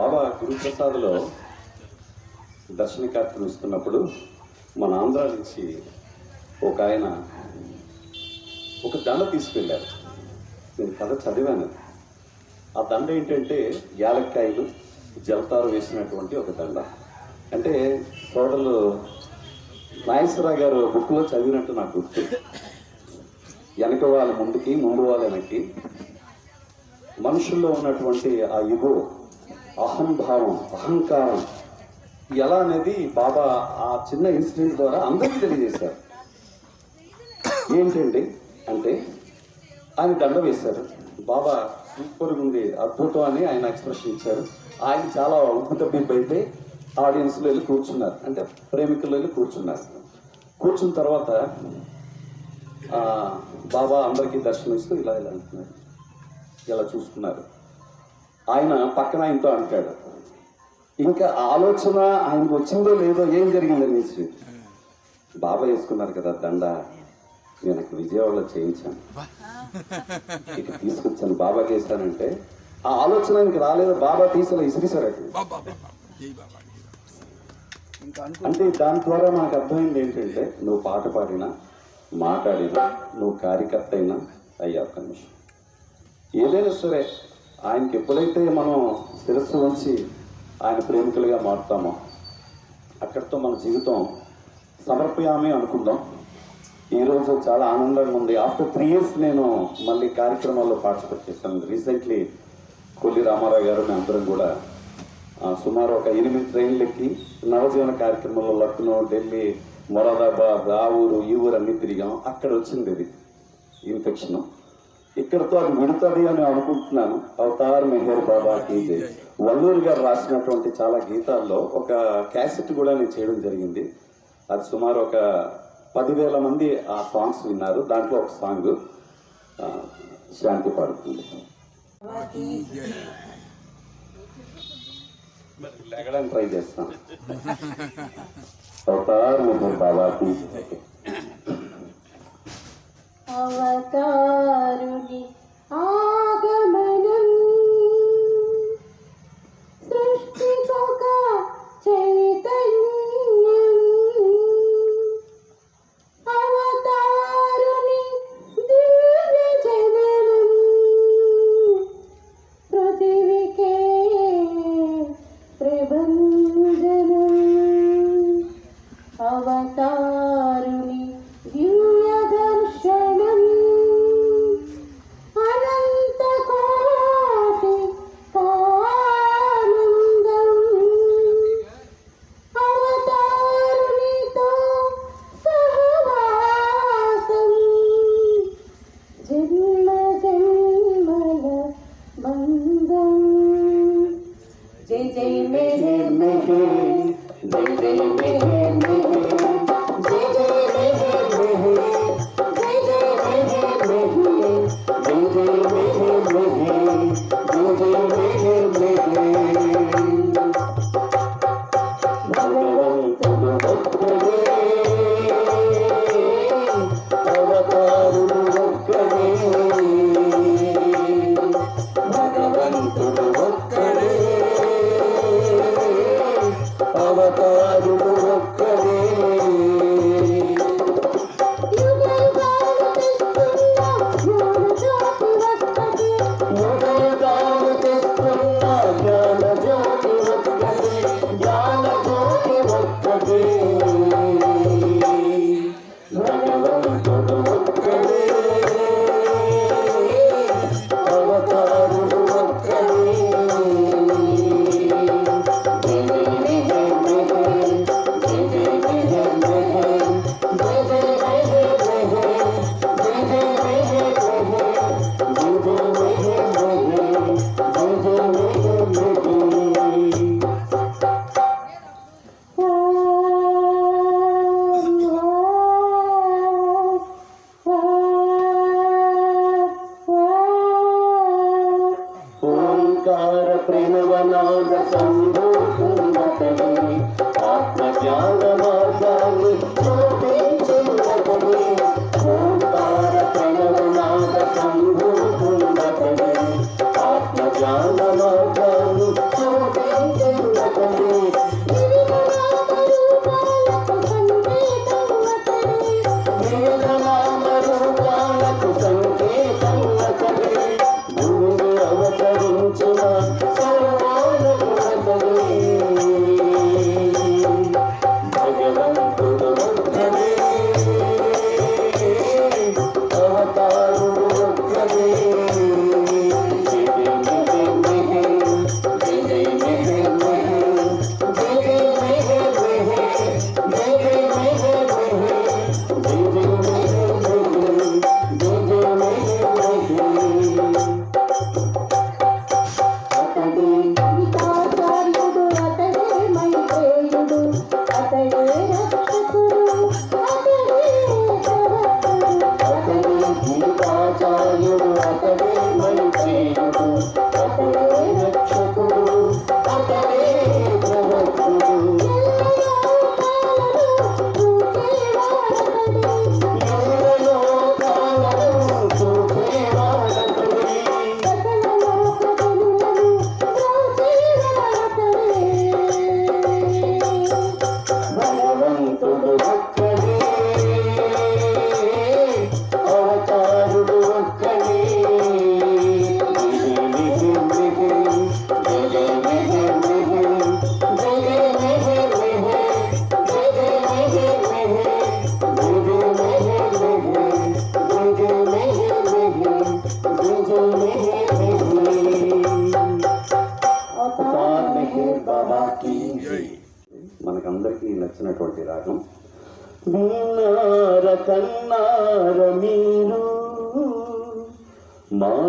బాబా గురుప్రసాద్లో దర్శనకార్తను ఇస్తున్నప్పుడు మన ఆంధ్ర నుంచి ఒక ఆయన ఒక దండ తీసుకెళ్ళారు. నేను కథ చదివాను. ఆ దండ ఏంటంటే యాలక్కాయలు జలతారు వేసినటువంటి ఒక దండ. అంటే తోటలు నాగేశ్వరరావు గారు బుక్లో చదివినట్టు నాకు గుర్తు. వెనక వాళ్ళ ముందుకి ముందు వాళ్ళ వెనక్కి మనుషుల్లో ఉన్నటువంటి ఆ ఇగో అహంభావం అహంకారం. ఎలా అనేది బాబా ఆ చిన్న ఇన్సిడెంట్ ద్వారా అందరికీ తెలియజేశారు. ఏంటండి? అంటే ఆయన దండ వేశారు. బాబా సూపర్ ఉంది అద్భుతం అని ఆయన ఎక్స్ప్రెషన్ ఇచ్చారు. ఆయన చాలా ఉద్భుత అయితే ఆడియన్స్లో వెళ్ళి కూర్చున్నారు. అంటే ప్రేమికులు వెళ్ళి కూర్చున్నారు. కూర్చున్న తర్వాత బాబా అందరికీ దర్శనమిస్తూ ఇలా ఇలా అంటున్నారు. ఇలా చూసుకున్నారు. ఆయన పక్కన ఆయనతో అంటాడు. ఇంకా ఆలోచన ఆయనకు వచ్చిందో లేదో ఏం జరిగింది అనేసి బాబా వేసుకున్నారు కదా దండ. నేను అక్కడ విజయవాడలో చేయించాను. ఇక తీసుకొచ్చాను బాబా చేశానంటే ఆ ఆలోచన ఆయనకి రాలేదు. బాబా తీసేలా ఇసిరిసారు అక్కడ అంటే దాని ద్వారా మనకు అర్థమైంది ఏంటంటే నువ్వు పాట పాడినా మాట్లాడినా నువ్వు కార్యకర్త అయినా అయ్యా ఒక్క నిమిషం. ఏదైనా సరే ఆయనకి ఎప్పుడైతే మనం శిరస్సు ఉంచి ఆయన ప్రేమికులుగా మారుతామో అక్కడితో మన జీవితం సమర్పయామి అనుకుందాం. ఈరోజు చాలా ఆనందంగా ఉంది. ఆఫ్టర్ త్రీ ఇయర్స్ నేను మళ్ళీ కార్యక్రమాల్లో పార్టిసిపేట్ చేశాను. రీసెంట్లీ కొల్లి రామారావు గారు మేము అందరం కూడా సుమారు ఒక ఎనిమిది ట్రైన్లు ఎక్కి నవజీవన కార్యక్రమంలో లక్నో ఢిల్లీ మొరాదాబాద్ ఆ ఊరు ఈ ఊరు అన్ని తిరిగాం. అక్కడ వచ్చింది ఇది ఇన్ఫెక్షన్. ఇక్కడతో అది విడుతుంది అని అనుకుంటున్నాను. అవతార్ మెహర్ బాబాకి జై. వల్లూరు గారు రాసినటువంటి చాలా గీతాల్లో ఒక క్యాసెట్ కూడా నేను చేయడం జరిగింది. అది సుమారు ఒక పదివేల మంది ఆ సాంగ్స్ విన్నారు. దాంట్లో ఒక సాంగ్ శాంతి పాడుతుంది. ట్రై చేస్తాను. అవతార్ మెహర్ బాబాకి జై. అవతారుని ఆగమనం. సృష్టికొక చైతన్యం অপরাধ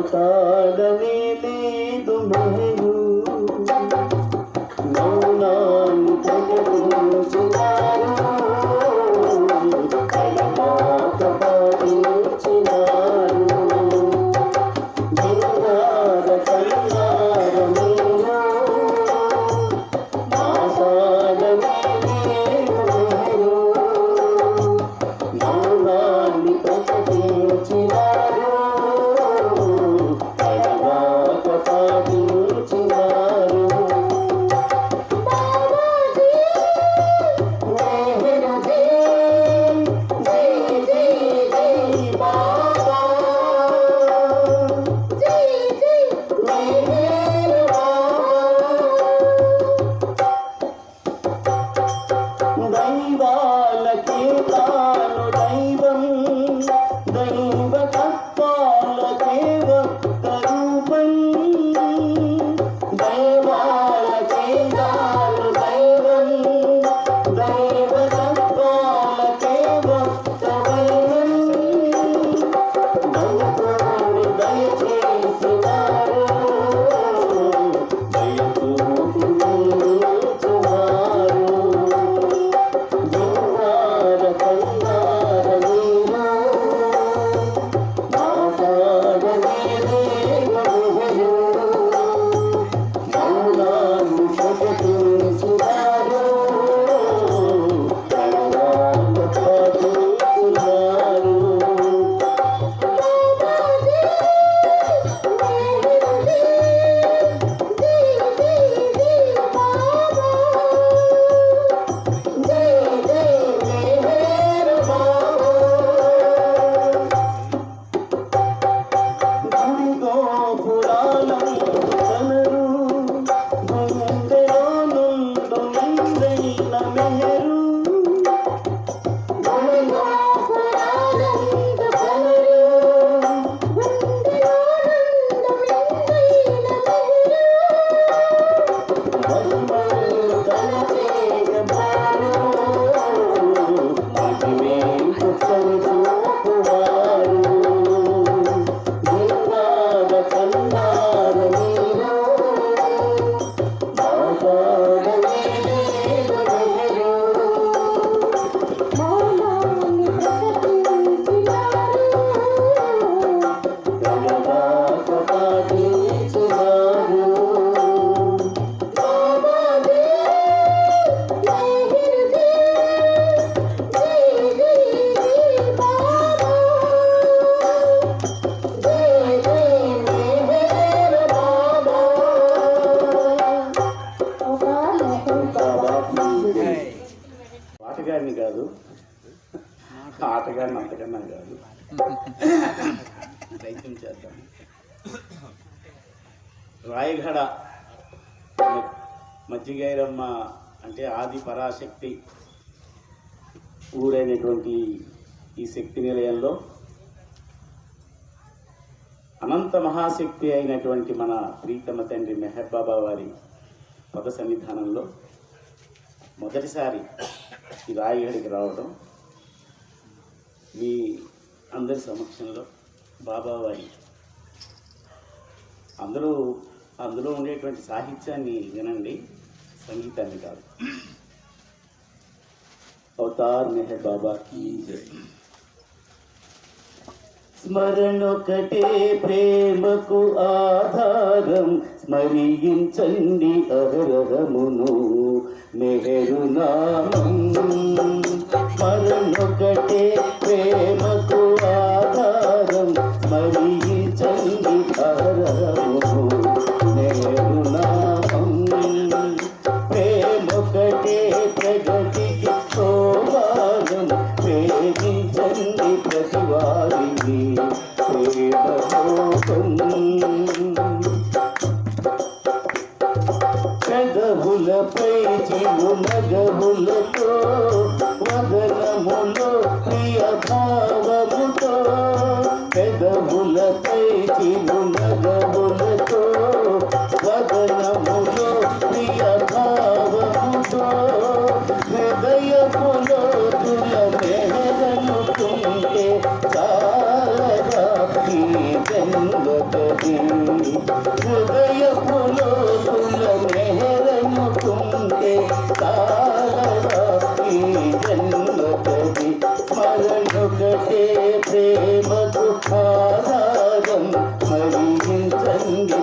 మాట్లాడనే ప్రయత్నం చేద్దాం. రాయగడ మజ్జిగైరమ్మ అంటే ఆది పరాశక్తి ఊరైనటువంటి ఈ శక్తి నిలయంలో అనంత మహాశక్తి అయినటువంటి మన ప్రీతమ తండ్రి మెహబాబా వారి పద సన్నిధానంలో మొదటిసారి ఈ రాయగడికి రావడం మీ అందరి సమక్షంలో బాబా వారి. అందరూ అందులో ఉండేటువంటి సాహిత్యాన్ని వినండి. సంగీతాన్ని కాదు. అవతార్ మెహర్ బాబా కీ జై. స్మరణొకటే ప్రేమకు ఆధారం స్మరించండి అహరహమును. మెహరు నామం ఉంటే ఈ జన్మకది మరణొకటే ప్రేమ దుఃఖారాగం మరి చంగి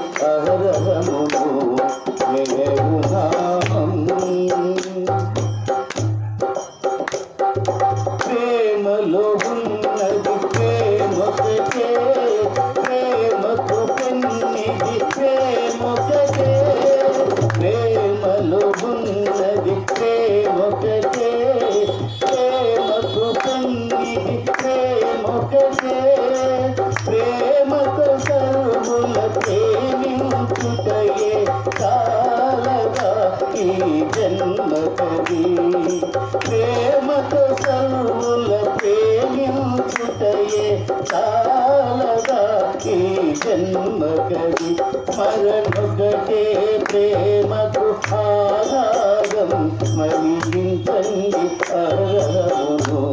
జన్మగడి మరణొకటే ప్రేమకు ఆధారం మరించండి అరవను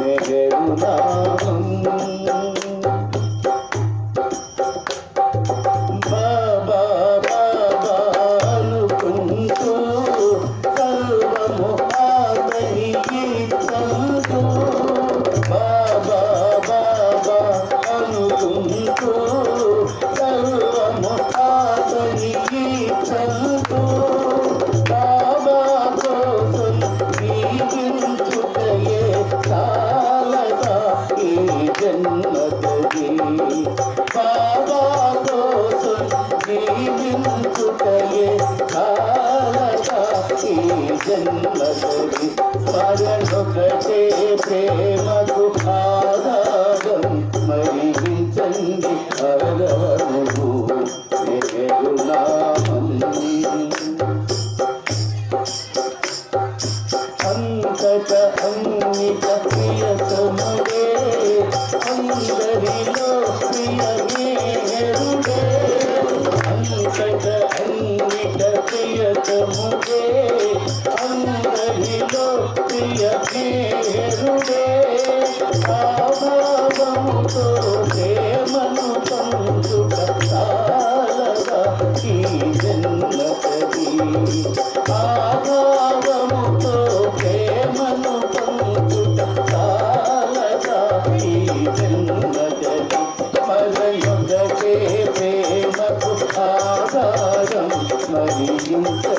నెగడు నామం. ప్రేమకు బాధ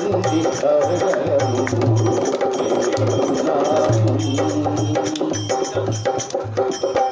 Thank you.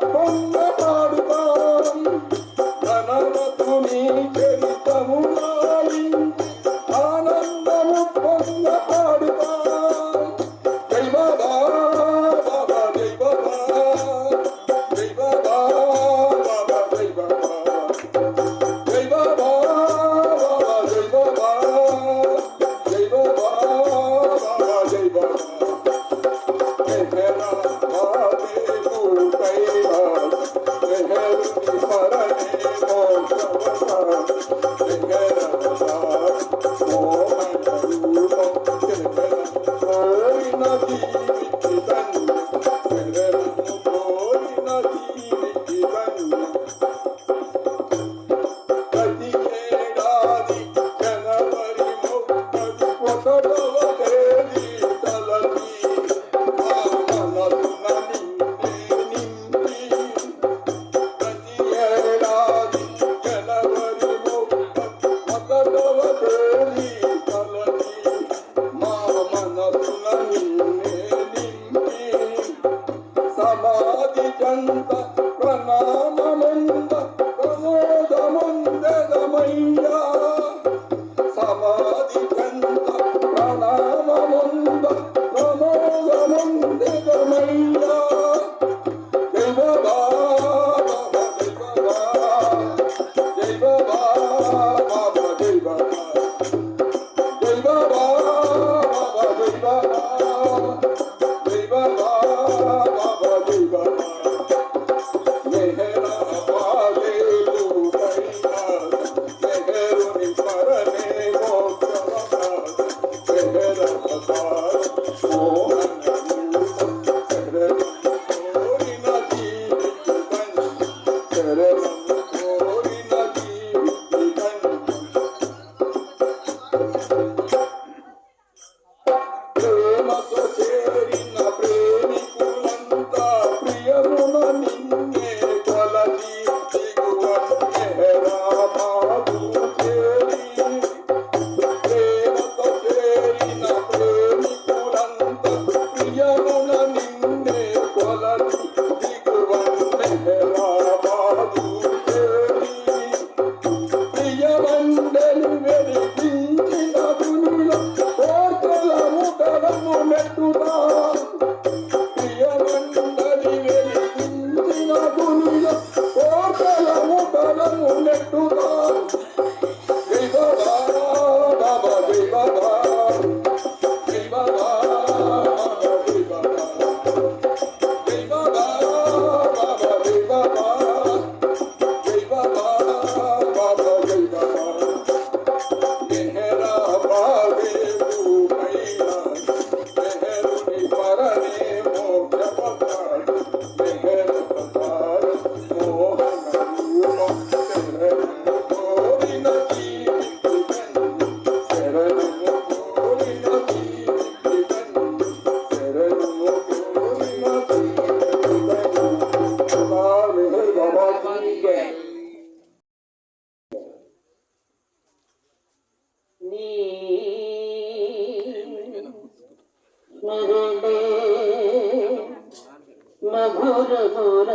bom. tudo Mathura Mura